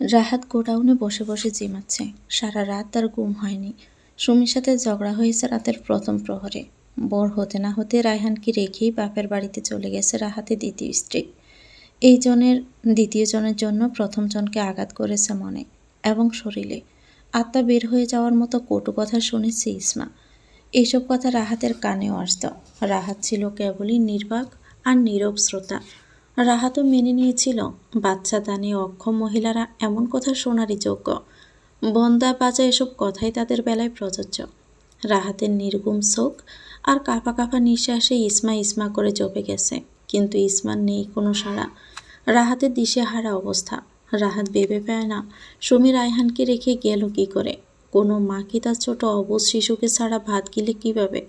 রাহাত গোডাউনে বসে বসে জিমাচ্ছে। সারা রাত তার ঘুম হয়নি। সুমির সাথে ঝগড়া হয়েছে রাতের প্রথম প্রহরে। বর হতে না হতে রায়হানকে রেখেই বাপের বাড়িতে চলে গেছে রাহাতের দ্বিতীয় স্ত্রী। এই জনের, দ্বিতীয় জনের জন্য প্রথম জনকে আঘাত করেছে মনে এবং শরীরে। আত্মা বের হয়ে যাওয়ার মতো কটু কথা শুনেছে ইসমা। এইসব কথা রাহাতের কানেও আসত। রাহাত ছিল কেবলই নির্বাক আর নীরব শ্রোতা। রাহাতও মেনে নিয়েছিল, বাচ্চা দানে অক্ষম মহিলারা এমন কথা শোনারই যোগ্য। বন্দা বাজা এসব কথাই তাদের বেলায় প্রযোজ্য। রাহাতের নির্গুম চোখ আর কাঁপা কাঁপা নিঃশ্বাসে ইসমা ইসমা করে জপে গেছে, কিন্তু ইসমার নেই কোনো সাড়া। রাহাতের দিশেহারা অবস্থা। রাহাত ভেবে পায় না সমীর রায়হানকে রেখে গেল কি করে? কোনো মা কি তার ছোট অবুজ শিশুকে ছাড়া ভাত গিলে কীভাবে?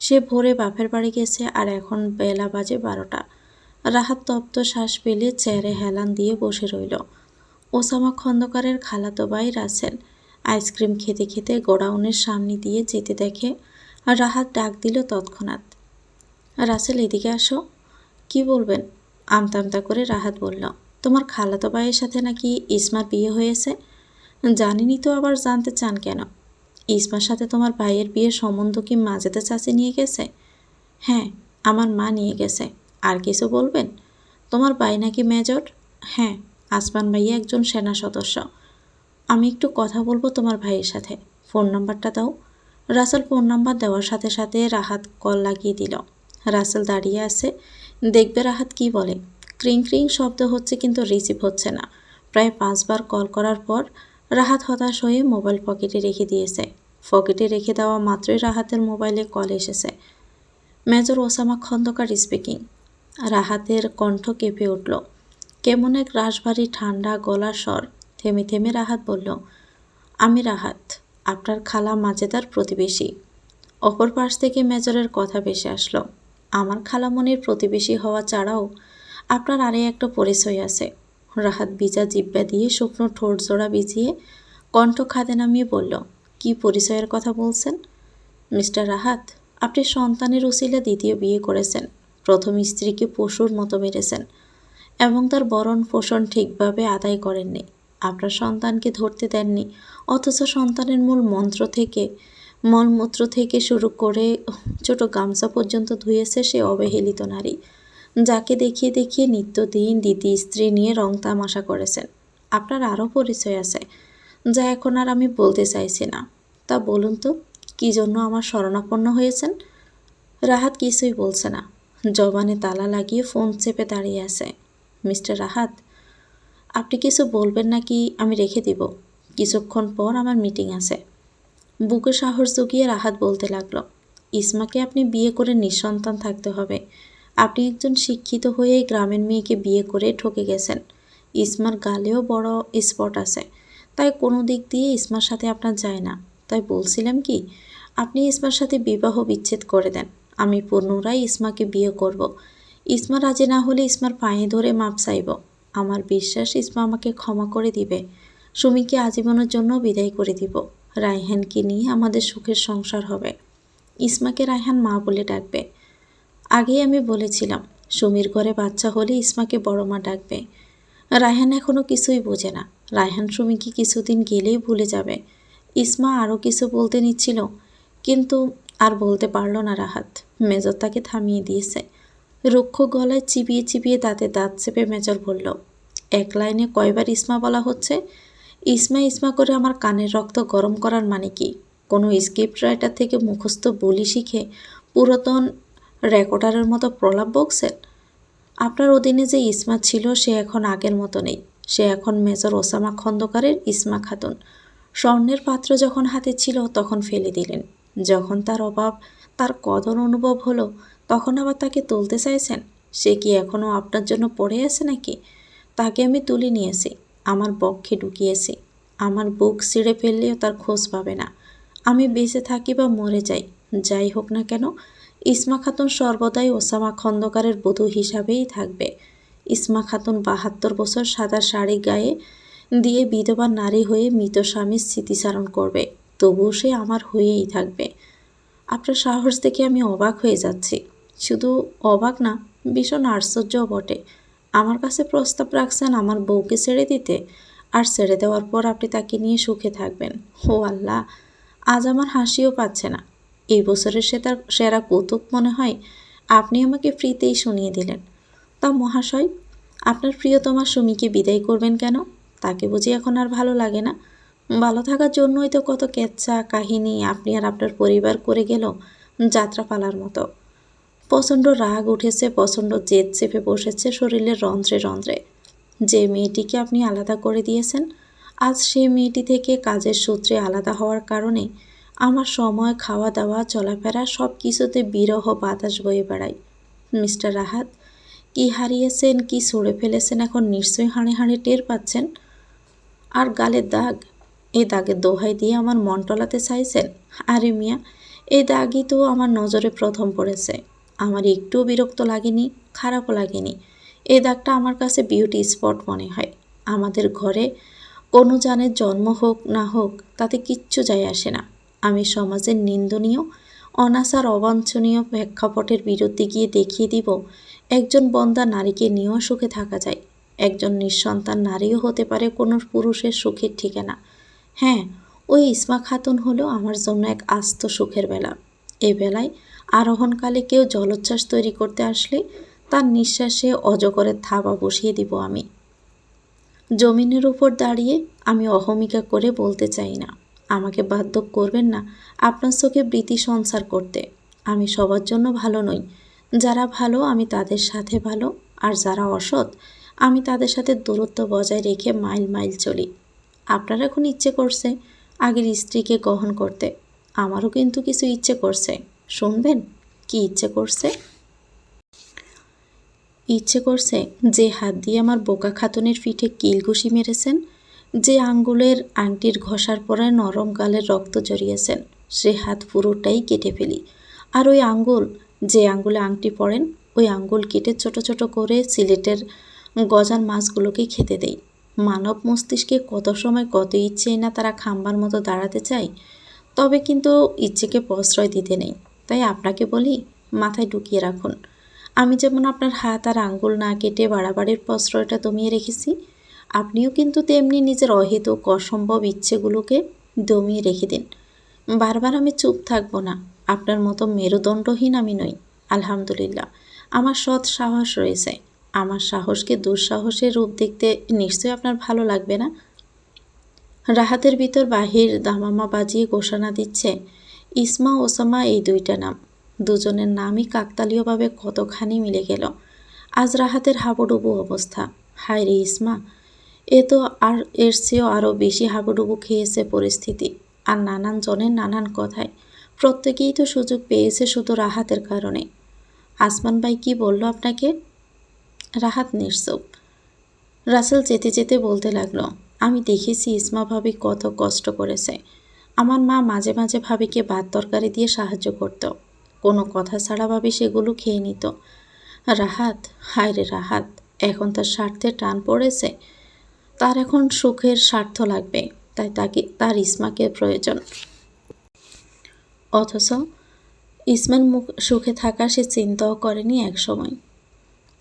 সে ভোরে বাপের বাড়ি গেছে আর এখন বেলা বাজে বারোটা। রাহাত তপ্ত শ্বাস পেলে চেয়ারে হেলান দিয়ে বসে রইল। ওসামা খন্দকারের খালাতো ভাই রাসেল। আইসক্রিম খেতে খেতে গোডাউনের সামনে দিয়ে যেতে দেখে রাহাত ডাক দিল তৎক্ষণাৎ। রাসেল, এদিকে আসো। কি বলবেন? আমতা আমতা করে রাহাত বলল, তোমার খালাতো ভাইয়ের সাথে নাকি ইসমার বিয়ে হয়েছে? জানিনি তো আবার জানতে চান কেন? ইসমার সাথে তোমার ভাইয়ের বিয়ের সম্বন্ধ কি মাজেদা চাচি নিয়ে গেছে? হ্যাঁ আমার মা নিয়ে গেছে। কিছু বলবেন? তোমার ভাই নাকি মেজর? হ্যাঁ আসমান ভাইয়া একজন সেনা সদস্য। আমি একটু কথা বলব তোমার ভাইয়ের সাথে। ফোন নাম্বারটা দাও। রাসেল ফোন নাম্বার দেওয়ার সাথে সাথে রাহাত কল লাগিয়ে দিল। রাসেল দাঁড়িয়ে আছে। দেখবে রাহাত কি বলে। ক্রিং ক্রিং শব্দ হচ্ছে কিন্তু রিসিভ হচ্ছে না। প্রায় পাঁচবার কল করার পর রাহাত হতাশ হয়ে মোবাইল পকেটে রেখে দিয়েছে। পকেটে রেখে দেওয়া মাত্রই রাহাতের মোবাইলে কল এসেছে। মেজর ওসামা খন্দকার স্পিকিং রাহাতের কণ্ঠ কেঁপে উঠল। কেমন এক রাশভারী ঠান্ডা গলার স্বর? থেমে থেমে রাহাত বলল, আমি রাহাত, আপনার খালা মাজেদার প্রতিবেশী। অপর পাশ থেকে মেজরের কথা ভেসে আসলো, আমার খালামনির প্রতিবেশী হওয়া ছাড়াও আপনার আরে একটা পরিচয় আছে। রাহাত বিজা জিব্বা দিয়ে শুকনো ঠোঁট জোড়া বিছিয়ে কণ্ঠ খাদে নামিয়ে বলল, কি পরিচয়ের কথা বলছেন? মিস্টার রাহাত, আপনি সন্তানের উসিলে দ্বিতীয় বিয়ে করেছেন। প্রথম স্ত্রীকে পশুর মতো মেরেছেন এবং তার বরণ পোষণ ঠিকভাবে আদায় করেননি। আপনার সন্তানকে ধরতে দেননি, অথচ সন্তানের মূল মন্ত্র থেকে, মলমূত্র থেকে শুরু করে ছোট গামছা পর্যন্ত ধুয়েছে সে অবহেলিত নারী, যাকে দেখিয়ে দেখিয়ে নিত্যদিন দিদি স্ত্রী নিয়ে রং তামাশা করেছেন। আপনার আরও পরিচয় আছে, যা এখন আর আমি বলতে চাইছি না। তা বলুন তো, কী জন্য আমার শরণাপন্ন হয়েছেন? রাহাত কিছুই বলছে না। জবানে তালা লাগিয়ে ফোন চেপে দাঁড়িয়ে আছে। মিস্টার রাহাত, আপনি কিছু বলবেন নাকি আমি রেখে দিব? কিছুক্ষণ পর আমার মিটিং আছে। বুকে সাহস জুগিয়ে রাহাত বলতে লাগল, ইসমাকে আপনি বিয়ে করে নিঃসন্তান থাকতে হবে। আপনি একজন শিক্ষিত হয়ে গ্রামের মেয়েকে বিয়ে করে ঠকে গেছেন। ইসমার গালেও বড় স্পট আছে। তাই কোনো দিক দিয়ে ইসমার সাথে আপনার যায় না। তাই বলছিলাম কি, আপনি ইসমার সাথে বিবাহ বিচ্ছেদ করে দেন। আমি পুনরায় ইসমাকে বিয়ে করব। ইসমা রাজি না হলে ইসমার পায়ে ধরে মাপ চাইব। আমার বিশ্বাস ইসমা আমাকে ক্ষমা করে দিবে। সুমিকে আজীবনের জন্য বিদায় করে দিব। রায়হানকে নিয়ে আমাদের সুখের সংসার হবে। ইসমাকে রায়হান মা বলে ডাকবে। আগেই আমি বলেছিলাম, সুমির ঘরে বাচ্চা হলে ইসমাকে বড় মা ডাকবে। রায়হান এখনও কিছুই বোঝে না। রায়হান সুমিকে কিছুদিন গেলেই ভুলে যাবে। ইসমা আরও কিছু বলতে নিচ্ছিল, কিন্তু আর বলতে পারল না রাহাত। মেজর তাকে থামিয়ে দিয়েছে। রুক্ষ গলায় চিবিয়ে চিবিয়ে দাঁতে দাঁত চেপে মেজর বলল, এক লাইনে কয়বার ইসমা বলা হচ্ছে? ইসমা ইসমা করে আমার কানের রক্ত গরম করার মানে কি? কোনো স্ক্রিপ্ট রাইটার থেকে মুখস্থ বলি শিখে পুরাতন রেকর্ডারের মতো প্রলাপ বকছেন আপনার অধীনে যে ইসমা ছিল, সে এখন আগের মতো নেই। সে এখন মেজর ওসামা খন্দকারের ইসমা খাতুন। স্বর্ণের পাত্র যখন হাতে ছিল, তখন ফেলে দিলেন। যখন তার অভাব, তার কদর অনুভব হলো, তখন আবার তাকে তুলতে চাইছেন? সে কি এখনও আপনার জন্য পড়ে আছে নাকি? তাকে আমি তুলে নিয়েছি, আমার বক্ষে ঢুকিয়েছি। আমার বুক ছিঁড়ে ফেললেও তার খোঁজ পাবে না। আমি বেঁচে থাকি বা মরে যাই যাই হোক না কেন, ইসমা খাতুন সর্বদাই ওসামা খন্দকারের বধূ হিসাবেই থাকবে। ইসমা খাতুন বাহাত্তর বছর সাদা শাড়ি গায়ে দিয়ে বিধবা নারী হয়ে মৃত স্বামীর স্মৃতিচারণ করবে। তবুও সে আমার হয়েই থাকবে। আপনার সাহস দেখে আমি অবাক হয়ে যাচ্ছি। শুধু অবাক না, ভীষণ আশ্চর্যও বটে। আমার কাছে প্রস্তাব রাখছেন আমার বউকে ছেড়ে দিতে। আর ছেড়ে দেওয়ার পর আপনি তাকে নিয়ে সুখে থাকবেন। ও আল্লাহ, আজ আমার হাসিও পাচ্ছে না। এই বছরের সে তার সেরা কৌতুক মনে হয় আপনি আমাকে ফ্রিতেই শুনিয়ে দিলেন। তা মহাশয়, আপনার প্রিয়তমা সুমিকে বিদায় করবেন কেন? তাকে বুঝি এখন আর ভালো লাগে না। ভালো থাকার জন্যই তো কত কেচ্ছা, কাহিনী, আপনি আর আপনার পরিবার করে গেল যাত্রাপালার মতো। প্রচণ্ড রাগ উঠেছে, প্রচণ্ড জেদ চেপে বসেছে শরীরের রন্ধ্রে রন্ধ্রে। যে মেয়েটিকে আপনি আলাদা করে দিয়েছেন, আজ সেই মেয়েটি থেকে কাজের সূত্রে আলাদা হওয়ার কারণে আমার সময় খাওয়া দাওয়া চলাফেরা সব কিছুতে বিরহ বাতাস বয়ে বেড়ায়। মিস্টার রাহাত, কি হারিয়েছেন, কি সরে ফেলেছেন এখন নিশ্চয়ই হাঁড়ে হাঁড়ে টের পাচ্ছেন? আর গালের দাগ এই দাগের দোহাই দিয়ে আমার মন টলাতে চাইছেন আরে মিয়া, এই দাগই তো আমার নজরে প্রথম পড়েছে। আমার একটুও বিরক্ত লাগেনি, খারাপও লাগেনি। এই দাগটা আমার কাছে বিউটি স্পট মনে হয়। আমাদের ঘরে কোনো জানের জন্ম হোক, না হোক, তাতে কিচ্ছু যায় আসে না। আমি সমাজের নিন্দনীয়, অনাচার, অবাঞ্ছনীয় প্রেক্ষাপটের বিরুদ্ধে গিয়ে দেখিয়ে দিব, একজন বন্দা নারীকে নিয়েও সুখে থাকা যায়। একজন নিঃসন্তান নারীও হতে পারে কোনো পুরুষের সুখের ঠিকানা। হ্যাঁ ওই ইসমা খাতুন হলো আমার জন্য এক আস্ত সুখের বেলা। এ বেলায় আরোহণকালে কেউ জলোচ্ছ্বাস তৈরি করতে আসলে তার নিঃশ্বাসে অজগরের থাবা বসিয়ে দিব আমি। জমিনের উপর দাঁড়িয়ে আমি অহমিকা করে বলতে চাই না। আমাকে বাধ্য করবেন না আপনার চোখে বৃত্তি সংসার করতে। আমি সবার জন্য ভালো নই। যারা ভালো, আমি তাদের সাথে ভালো। আর যারা অসৎ, আমি তাদের সাথে দূরত্ব বজায় রেখে মাইল মাইল চলি। আপনার এখন ইচ্ছে করছে আগের স্ত্রীকে গ্রহণ করতে। আমারও কিন্তু কিছু ইচ্ছে করছে। শুনবেন, কি ইচ্ছে করছে? ইচ্ছে করছে যে হাত দিয়ে আমার বোকা খাতুনের পিঠে কিল ঘুষি মেরেছেন, যে আঙ্গুলের আংটির ঘষার পরে নরম গালের রক্ত জড়িয়েছেন, সে হাত পুরোটাই কেটে ফেলি। আর ওই আঙ্গুল, যে আঙ্গুলে আংটি পড়েন, ওই আঙ্গুল কেটে ছোট ছোট করে সিলেটের গজার মাছগুলোকে খেতে দেই। মানব মস্তিষ্কে কত সময় কত ইচ্ছেই না তারা খাম্বার মতো দাঁড়াতে চায়, তবে কিন্তু ইচ্ছেকে প্রশ্রয় দিতে নেই। তাই আপনাকে বলি, মাথায় ঢুকিয়ে রাখুন। আমি যেমন আপনার হাত আর আঙ্গুল না কেটে বাড়াবাড়ির প্রশ্রয়টা দমিয়ে রেখেছি, আপনিও কিন্তু তেমনি নিজের অহেতুক অসম্ভব ইচ্ছেগুলোকে দমিয়ে রেখে দিন। বারবার আমি চুপ থাকব না, আপনার মতো মেরুদণ্ডহীন আমি নই, আলহামদুলিল্লাহ। আমার সৎ সাহস রয়েছে। আমার সাহসকে দুঃসাহসের রূপ দেখতে নিশ্চয়ই আপনার ভালো লাগবে না? রাহাতের ভিতর বাহির দামামা বাজিয়ে ঘোষণা দিচ্ছে, ইসমা ওসামা এই দুইটা নাম। দুজনের নামই কাকতালীয়ভাবে কতখানি মিলে গেল। আজ রাহাতের হাবুডুবু অবস্থা। হায় রে ইসমা, এ তো আর এর চেয়েও আরও বেশি হাবুডুবু খেয়েছে পরিস্থিতি। আর নানান জনের নানান কথায়। প্রত্যেকেই তো সুযোগ পেয়েছে শুধু রাহাতের কারণে। আসমান ভাই কি বলল আপনাকে? রাহাত নিঃসব রাসেল যেতে যেতে বলতে লাগল, আমি দেখেছি ইসমা ভাবি কত কষ্ট করেছে। আমার মা মাঝে মাঝে ভাবিকে ভাত তরকারি দিয়ে সাহায্য করত। কোনো কথা ছাড়া ভাবি সেগুলো খেয়ে নিত। রাহাত হায় রে রাহাত, এখন তার স্বার্থে টান পড়েছে। তার এখন সুখের স্বার্থ লাগবে, তাই তাকে, তার ইসমাকে প্রয়োজন। অথচ ইসমান মুখ সুখে থাকা সে চিন্তাও করেনি এক সময়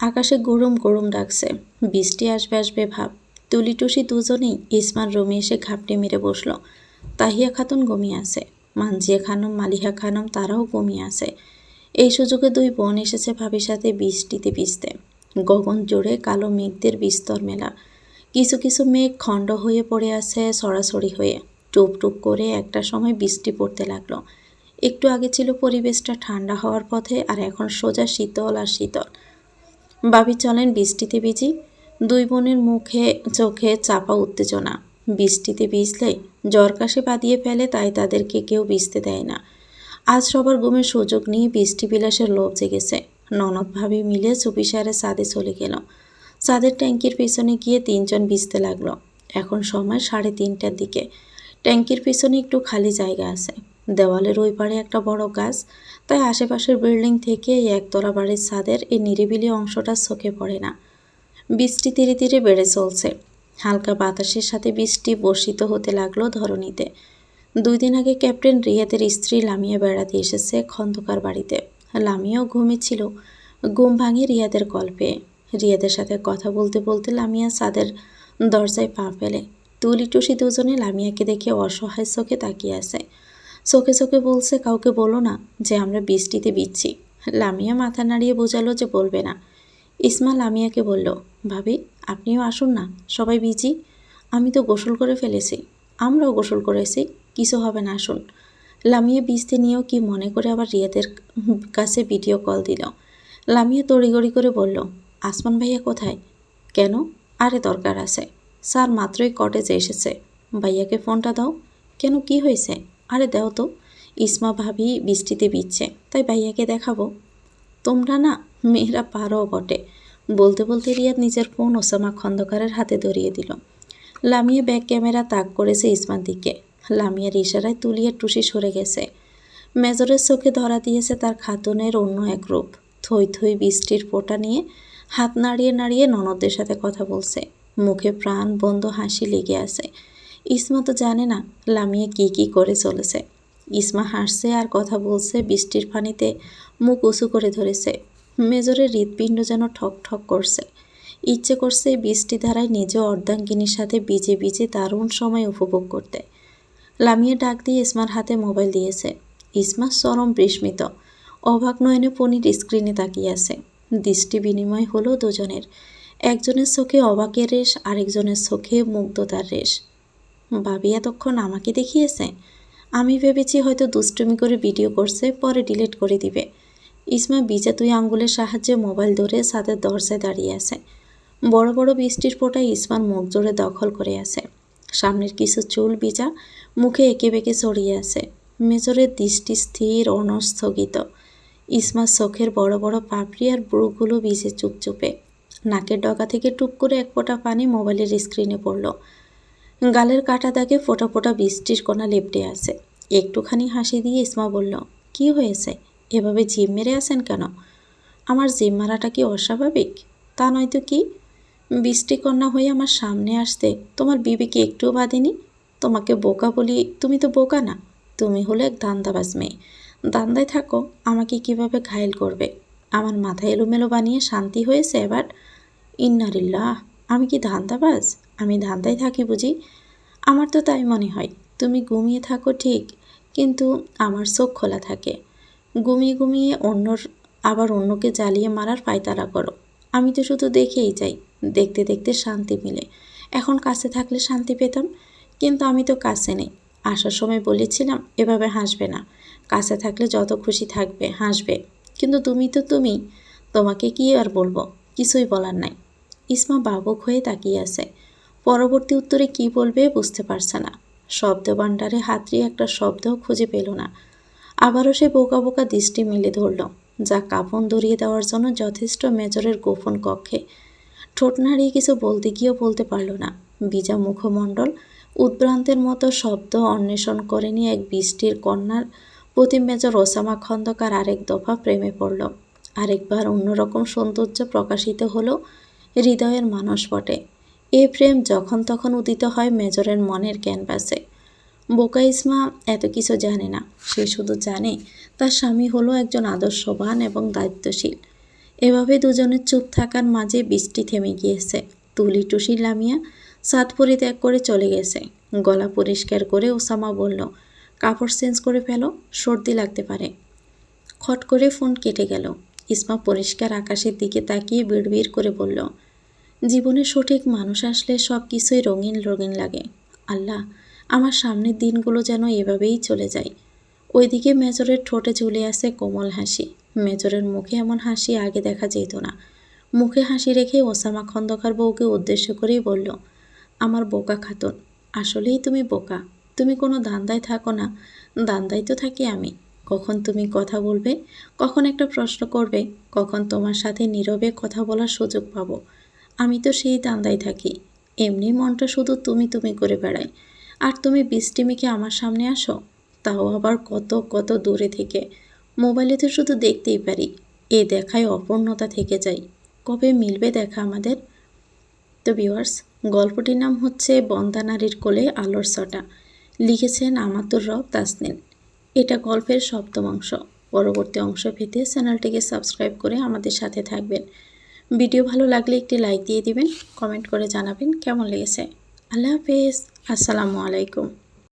আকাশে গরম গরম ডাকছে। বৃষ্টি আসবে আসবে ভাব। তুলিটুসি দুজনেই ইসমান, রুমে এসে ঘাপটে মেরে বসল। তাহিয়া খাতুন ঘুমিয়ে আছে। মানজিয়া খানম, মালিহা খানম, তারাও ঘুমিয়ে আছে। এই সুযোগে দুই বোন এসেছে ভাবির সাথে বৃষ্টিতে ভিজতে। গগন জোরে কালো মেঘদের বিস্তর মেলা। কিছু কিছু মেঘ খণ্ড হয়ে পড়ে আছে সরাসরি হয়ে। টুপ টুপ করে একটা সময় বৃষ্টি পড়তে লাগল। একটু আগে ছিল পরিবেশটা ঠান্ডা হওয়ার পথে আর এখন সোজা শীতল আর শীতল। বাবি চলেন বৃষ্টিতে ভিজি। দুই বোনের মুখে চোখে চাপা উত্তেজনা। বৃষ্টিতে ভিজলে জ্বর কাশে বাঁধিয়ে ফেলে, তাই তাদেরকে কেউ ভিজতে দেয় না। আজ সবার ঘুমের সুযোগ নিয়ে বৃষ্টি বিলাসের লোভ জেগেছে। ননদ ভাবি মিলে চুপিসারে সাদে চলে গেল। সাদের ট্যাঙ্কির পিছনে গিয়ে তিনজন ভিজতে লাগল। এখন সময় সাড়ে তিনটার দিকে। ট্যাঙ্কির পিছনে একটু খালি জায়গা আছে। দেওয়ালের ওই পারে একটা বড় গাছ। তাই আশেপাশের বিল্ডিং থেকে এই একতলা বাড়ির ছাদের এই নিরিবিলি অংশটা চোখে পড়ে না। বৃষ্টি ধীরে ধীরে বেড়ে চলছে। হালকা বাতাসের সাথে বৃষ্টি বর্ষিত হতে লাগল ধরণীতে। দুই দিন আগে ক্যাপ্টেন রিয়াদের স্ত্রী লামিয়া বেড়াতে এসেছে খন্দকার বাড়িতে। লামিয়াও ঘুমিয়েছিল ঘুম ভাঙে রিয়াদের কল পেয়ে রিয়াদের সাথে কথা বলতে বলতে লামিয়া সাদের দরজায় পা ফেলে। তুলি টুসি দুজনে লামিয়াকে দেখে অসহায় চোখে তাকিয়ে আছে। চোখে চোখে বলছে, কাউকে বলো না যে আমরা বৃষ্টিতে বিচ্ছি লামিয়া মাথা নাড়িয়ে বোঝালো যে বলবে না। ইসমা লামিয়াকে বলল, ভাবি, আপনিও আসুন না, সবাই বিজি আমি তো গোসল করে ফেলেছি, আমরাও গোসল করেছি, কিছু হবে না, আসুন। লামিয়া বীজতে নিয়েও কি মনে করে আবার রিয়াদের কাছে ভিডিও কল দিল। লামিয়া তড়িগড়ি করে বলল, আসমান ভাইয়া কোথায়? কেন? আরে, দরকার আছে। স্যার মাত্রই কটেজে এসেছে। ভাইয়াকে ফোনটা দাও। কেন, কি হয়েছে? আরে দাও তো, ইসমা ভাবি বৃষ্টিতে বিচ্ছে তাই ভাইয়াকে দেখাবো। তোমরা না মেয়েরা পারো বটে, বলতে বলতে রিয়াদ নিজের ফোন ওসামা খন্দকারের হাতে ধরিয়ে দিল। লামিয়া ব্যাক ক্যামেরা তাক করেছে ইসমার দিকে। লামিয়ার ইশারায় তুলিয়ে টুসি সরে গেছে। মেজরের চোখে ধরা দিয়েছে তার খাতুনের অন্য এক রূপ। থই থই বৃষ্টির ফোঁটা নিয়ে হাত নাড়িয়ে নাড়িয়ে ননদদের সাথে কথা বলছে। মুখে প্রাণ বন্ধ হাসি লেগে আছে। ইসমা তো জানে না লামিয়া কি কি করে চলেছে। ইসমা হাসছে আর কথা বলছে, বৃষ্টির পানিতে মুখ উঁচু করে ধরেছে। মেজরের হৃৎপিণ্ড যেন ঠক ঠক করছে। ইচ্ছে করছে বৃষ্টি ধারায় নিজে অর্ধাঙ্গিনীর সাথে বিজে বিজে দারুণ সময় উপভোগ করতে। লামিয়ে ডাক দিয়ে ইসমার হাতে মোবাইল দিয়েছে। ইসমা চরম বিস্মিত। অবাক নয়নে পনির স্ক্রিনে তাকিয়ে আছে। দৃষ্টি বিনিময় হলো দুজনের। একজনের চোখে অবাকের রেশ, আরেকজনের চোখে মুগ্ধতার রেশ। বাবি এতক্ষণ আমাকে দেখিয়েছে। আমি ভেবেছি হয়তো দুষ্টুমি করে ভিডিও করছে, পরে ডিলিট করে দিবে। ইসমা, বিজা, তুই আঙ্গুলের সাহায্যে মোবাইল ধরে সাদের দরজায় দাঁড়িয়ে আছে। বড় বড় বৃষ্টির ফোঁটায় ইসমার মুখ জোরে দখল করে আছে। সামনের কিছু চুল বিজা মুখে এঁকে বেঁকে ছড়িয়ে আছে। মেজরের দৃষ্টি স্থির অনস্থগিত ইসমার চোখের বড় বড় পাপড়ি আর ব্রুগুলো ভিজে চুপচুপে। নাকের ডগা থেকে টুপ করে এক ফোঁটা পানি মোবাইলের স্ক্রিনে পড়ল। গালের কাটা দাগে ফোটা ফোটা বৃষ্টির কোনা লেপটে আছে। একটুখানি হাসি দিয়ে ইসমা বলল, কি হয়েছে? এভাবে জিম মেরে আছেন কেন? আমার জিম মারাটা কি অস্বাভাবিক? তা নয়তো কি? বৃষ্টি বৃষ্টিকন্যা হয়ে আমার সামনে আসতে তোমার বিবিকে একটুও বাঁধেনি? তোমাকে বোকা বলি, তুমি তো বোকা না। তুমি হলে এক দান্দাবাজ মেয়ে। দান্দায় থাকো, আমাকে কীভাবে ঘায়েল করবে? আমার মাথা এলোমেলো বানিয়ে শান্তি হয়েছে এবার? ইন্নারিল্লাহ। আমি কি ধান্দাবাজ? আমি ধান্দায় থাকি বুঝি? আমার তো তাই মনে হয়, তুমি ঘুমিয়ে থাকো ঠিক, কিন্তু আমার চোখ খোলা থাকে। ঘুমিয়ে ঘুমিয়ে অন্যর, আবার অন্যকে জ্বালিয়ে মারার পায়তারা করো। আমি তো শুধু দেখেই যাই, দেখতে দেখতে শান্তি মিলে। এখন কাছে থাকলে শান্তি পেতাম, কিন্তু আমি তো কাছে নেই। আসার সময় বলেছিলাম, এভাবে হাসবে না। কাছে থাকলে যত খুশি থাকবে, হাসবে। কিন্তু তুমি তো তুমি, তোমাকে কি আর বলব? কিছুই বলার নাই। ইসমা বাবক হয়ে তাকিয়ে আছে। পরবর্তী উত্তরে কি বলবে বুঝতে পারছে না। শব্দ ভাণ্ডারে হাতড়িয়ে একটা শব্দও খুঁজে পেল না। আবারও সে বোকা বোকা দৃষ্টি মিলে ধরল। যা কাপন ধরিয়ে দেওয়ার জন্য যথেষ্ট মেজরের গোপন কক্ষে। ঠোঁট নাড়িয়ে কিছু বলতে গিয়েও বলতে পারল না। বিজা মুখমণ্ডল উদ্ভ্রান্তের মতো শব্দ অন্বেষণ করে নিয়ে এক বৃষ্টির কন্যার। প্রতি মেজর ওসামা খন্দকার আরেক দফা প্রেমে পড়ল। আরেকবার অন্যরকম সৌন্দর্য প্রকাশিত হলো হৃদয়ের মানুষ মানসপটে এ প্রেম যখন তখন উদিত হয় মেজরের মনের ক্যানভাসে। বোকা ইসমা এত কিছু জানে না। সে শুধু জানে, তার স্বামী হলো একজন আদর্শবান এবং দায়িত্বশীল। এভাবে দুজনের চুপ থাকার মাঝে বৃষ্টি থেমে গিয়েছে। তুলি টুসি লামিয়া সাত পরিত্যাগ করে চলে গেছে। গলা পরিষ্কার করে ওসামা বলল, কাপড় চেঞ্জ করে ফেলো, সর্দি লাগতে পারে। খট করে ফোন কেটে গেল। ইসমা পরিষ্কার আকাশের দিকে তাকিয়ে বিড়বিড় করে বলল, জীবনে সঠিক মানুষ আসলে সব কিছুই রঙিন রঙিন লাগে। আল্লাহ, আমার সামনের দিনগুলো যেন এভাবেই চলে যায়। ওইদিকে মেজরের ঠোঁটে ঝুলে আসে কোমল হাসি। মেজরের মুখে এমন হাসি আগে দেখা যেত না। মুখে হাসি রেখে ওসামা খন্দকার বউকে উদ্দেশ্য করেই বলল, আমার বোকা খাতুন, আসলেই তুমি বোকা। তুমি কোনো দান্দায় থাকো না। দান্দায় তো থাকি আমি। কখন তুমি কথা বলবে, কখন একটা প্রশ্ন করবে, কখন তোমার সাথে নীরবে কথা বলার সুযোগ পাবো। আমি তো সেই দান্দায় থাকি। এমনি মনটা শুধু তুমি তুমি করে বেড়াই আর তুমি বৃষ্টি মেখে আমার সামনে আসো? তাও আবার কত কত দূরে থেকে। মোবাইলে তো শুধু দেখতেই পারি। এ দেখায় অপূর্ণতা থেকে যাই কবে মিলবে দেখা আমাদের? তো ভিউয়ার্স, গল্পটির নাম হচ্ছে বন্দা নারীর কোলে আলোর সটা লিখেছেন আমাতুর রব তাসনিন এটা গল্পের সপ্তম অংশ। পরবর্তী অংশ পেতে চ্যানেলটিকে সাবস্ক্রাইব করে আমাদের সাথে থাকবেন। ভিডিও ভালো লাগলে একটি লাইক দিয়ে দিবেন, কমেন্ট করে জানাবেন কেমন লেগেছে। আল্লাহ হাফেজ, আসসালামু আলাইকুম।